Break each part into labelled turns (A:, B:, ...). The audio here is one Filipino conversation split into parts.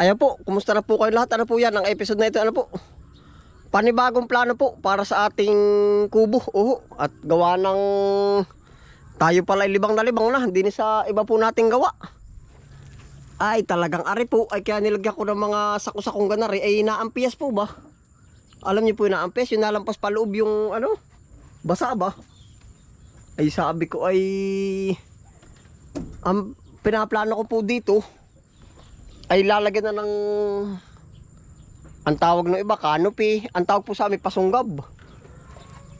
A: Ayan po, kumusta na po kayo lahat? Ano po yan? Ang episode na ito, ano po? Panibagong plano po para sa ating kubo. Oho, at gawa ng tayo pala ay libang na libang na. Hindi sa iba po nating gawa. Ay, talagang ari po. Ay, kaya nilagyan ko ng mga sako-sakong ganari. Ay, naampias po ba? Alam niyo po yung naampias. Yung nalampas pa loob yung ano? Basa ba? Ay, sabi ko ay... Ang pinaplano ko po dito ay lalagyan na ng ang tawag ng iba canopy. Ang tawag po sa amin pasunggab.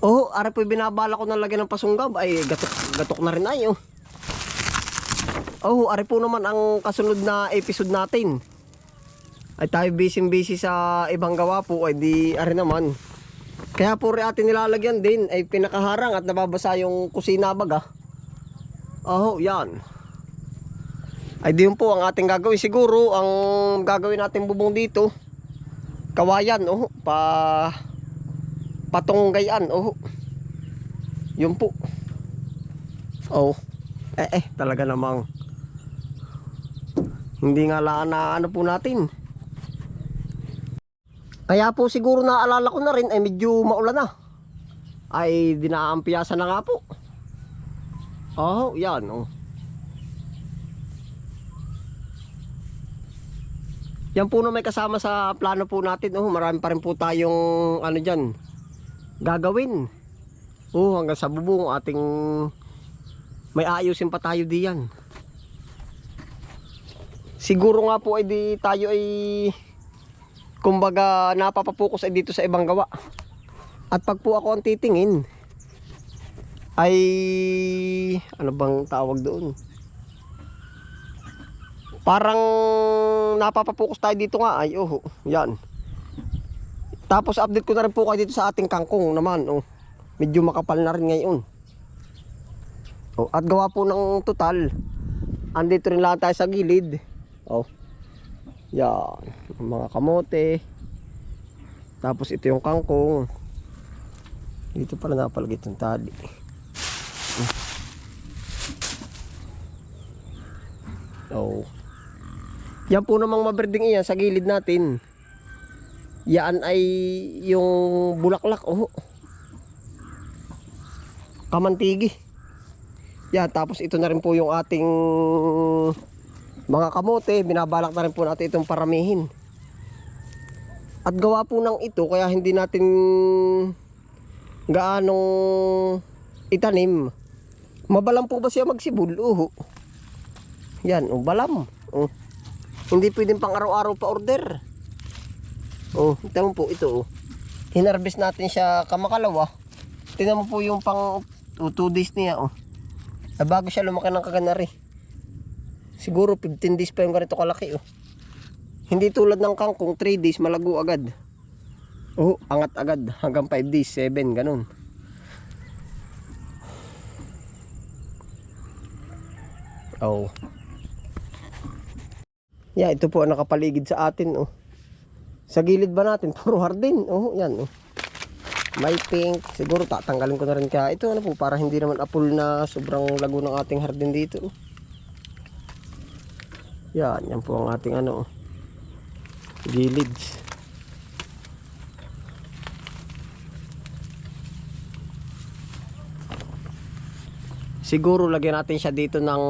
A: Oh ara po binabala ko na lagyan ng pasunggab. Ay gatok, gatok na rin ay oh. Oh ari po naman ang kasunod na episode natin. Ay tayo busy busy sa ibang gawa po ay di ari naman. Kaya po rin atin nilalagyan din ay pinakaharang at nababasa yung kusina baga. Oh yan ay di yun po ang ating gagawin. Siguro ang gagawin natin bubong dito kawayan oh pa patunggayan oh. Yun po. Oh eh eh talaga namang hindi nga lang na ano po natin. Kaya po siguro naalala ko na rin ay medyo maulan na. Ay dinaampiyasan na nga po. Oh yan oh Yan po na may kasama sa plano po natin. Oh, marami pa rin po tayong ano diyan gagawin. Oh, hanggang sa bubong ating may ayusin pa tayo diyan. Siguro nga po ay di tayo ay kumbaga napapapokus ay dito sa ibang gawa. At pag po ako ang titingin ay ano bang tawag doon? Parang napapapokus tayo dito nga. Ay oh yan. Tapos update ko na rin po kayo dito sa ating kangkong naman oh. Medyo makapal na rin ngayon. Oh at gawa po ng total andito rin lang tayo sa gilid. Oh yan. Mga kamote. Tapos ito yung kangkong. Dito pala napalagit yung tali. Oh yan po namang maberding iyan sa gilid natin. Yan ay yung bulaklak oh. Kamantigi. Yan tapos ito na rin po yung ating mga kamote, binabalak na rin po natin itong paramihin. At gawa po ng ito kaya hindi natin gaanong itanim. Mabalam po ba siya magsibol? Oh. Yan, oh, balam. Oh. Hindi pwedeng pang araw-araw pa order. Oh, tingnan mo po ito oh. Hinarbis natin siya kamakalawa. Tingnan mo po yung pang 2 days niya oh. Na bago siya lumaki ng kaganari. Siguro 15 days pa yung ganito kalaki oh. Hindi tulad ng kangkong 3 days malago agad. Oh, angat agad hanggang 5 days, 7 ganun. Oh. Yeah, ito po ang nakapaligid sa atin, oh. Sa gilid ba natin? Puro hardin. Oh, yan, oh. May pink. Siguro tatanggalin ko na rin kaya ito, ano po, para hindi naman apul na sobrang lago ng ating hardin dito, oh. Yan, yan po ang ating ano, oh. Gilids. Siguro lagyan natin siya dito ng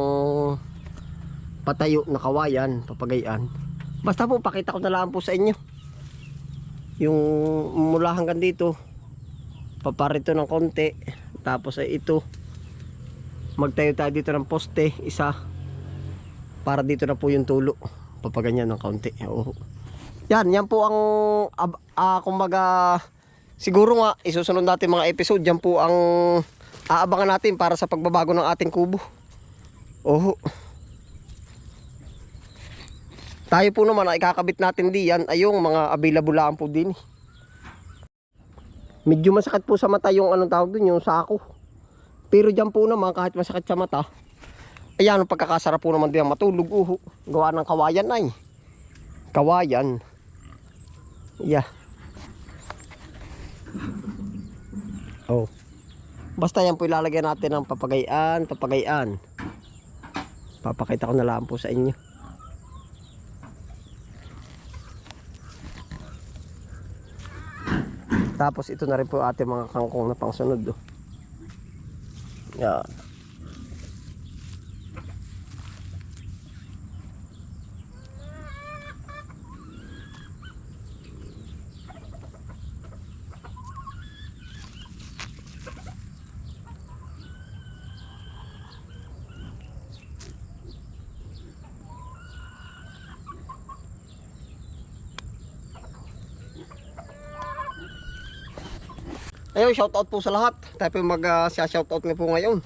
A: patayo na kawayan, papagayan. Basta po pakita ko na lang po sa inyo. Yung mula hanggang dito, paparito ng konti. Tapos ay ito, magtayo tayo dito ng poste, isa. Para dito na po yung tulo. Papaganyan ng konti. Oo. Yan, yan po ang, ah, kumbaga, siguro nga, isusunod natin mga episode. Yan po ang aabangan natin para sa pagbabago ng ating kubo. Oo. Tayo po naman ay kakabit natin diyan ay yung mga available lang po din. Medyo masakit po sa mata yung anong tawag dun, yung sako. Pero diyan po naman kahit masakit sa mata, ayan ang pagkakasarap po naman diyan matulog uho. Gawa ng kawayan ay. Kawayan. Yeah. Oh. Basta yan po ilalagay natin ng papagayan, papagayan. Papakita ko na lang po sa inyo. Tapos ito na rin po ating mga kangkong na pangsunod. Oh. Yan. Ayun, shoutout po sa lahat. Tayo po mag uh, shoutout nga po ngayon.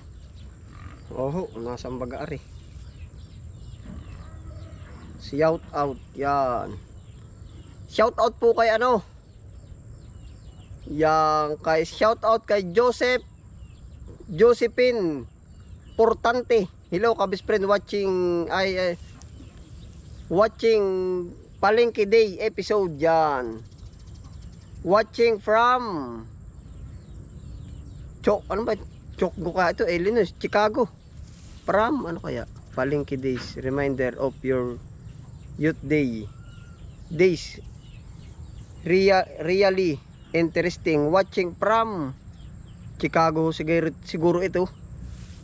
A: Oho, nasa baga ari. Shout out, yan. Shout out po kay ano? Yang kay shout out kay Joseph Josephine Portante. Hello, kabis friend watching ay ay, watching Palengke Day episode yan. Watching from Chok, ano ba? Chok ka ito, Illinois, Chicago. Pram, ano kaya? Palengke Days, reminder of your youth day. Days. Rea, really interesting. Watching from Chicago, siguro, siguro ito.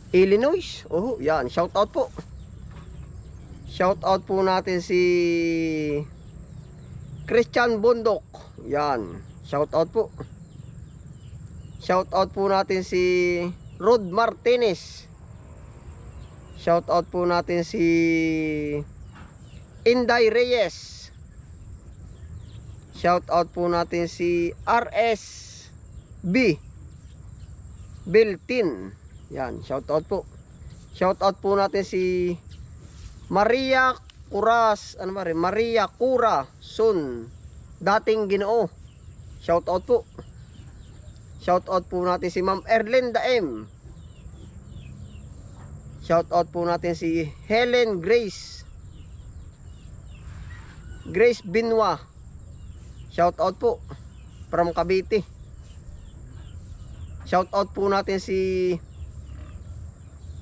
A: Illinois. Oh, yan. Shout out po. Shout out po natin si Christian Bondok. Yan. Shout out po. Shout out po natin si Rod Martinez. Shout out po natin si Inday Reyes. Shout out po natin si RS B Biltin. Yan, shout out po. Shout out po natin si Maria Curas, ano ba rin? Maria Cura Sun. Dating Ginoo. Shout out po. Shout out po natin si Ma'am Erlinda M. Shout out po natin si Helen Grace. Grace Binwa. Shout out po from Cavite. Shout out po natin si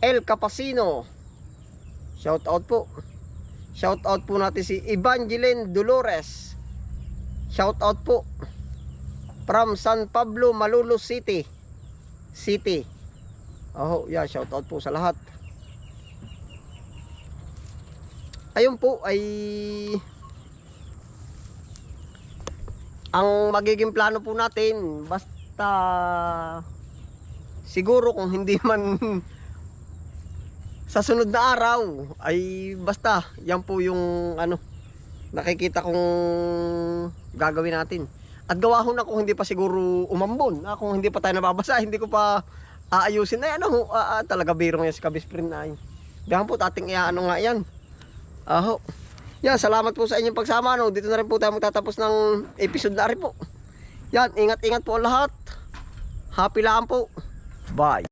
A: El Capasino. Shout out po. Shout out po natin si Evangeline Dolores. Shout out po from San Pablo, Malulu City. City. Oh, yeah, shout out po sa lahat. Ayun po ay ang magiging plano po natin basta siguro kung hindi man sa sunod na araw ay basta yan po yung ano nakikita kong gagawin natin at gawa ho na kung hindi pa siguro umambon ah, kung hindi pa tayo nababasa hindi ko pa aayusin na ano ho ah, ah, talaga biro ngayon si Kabisprin na yun diyan po ating iaano nga yan aho yan, salamat po sa inyong pagsama. No? Dito na rin po tayo magtatapos ng episode na rin po. Yan, ingat-ingat po lahat. Happy lang po. Bye.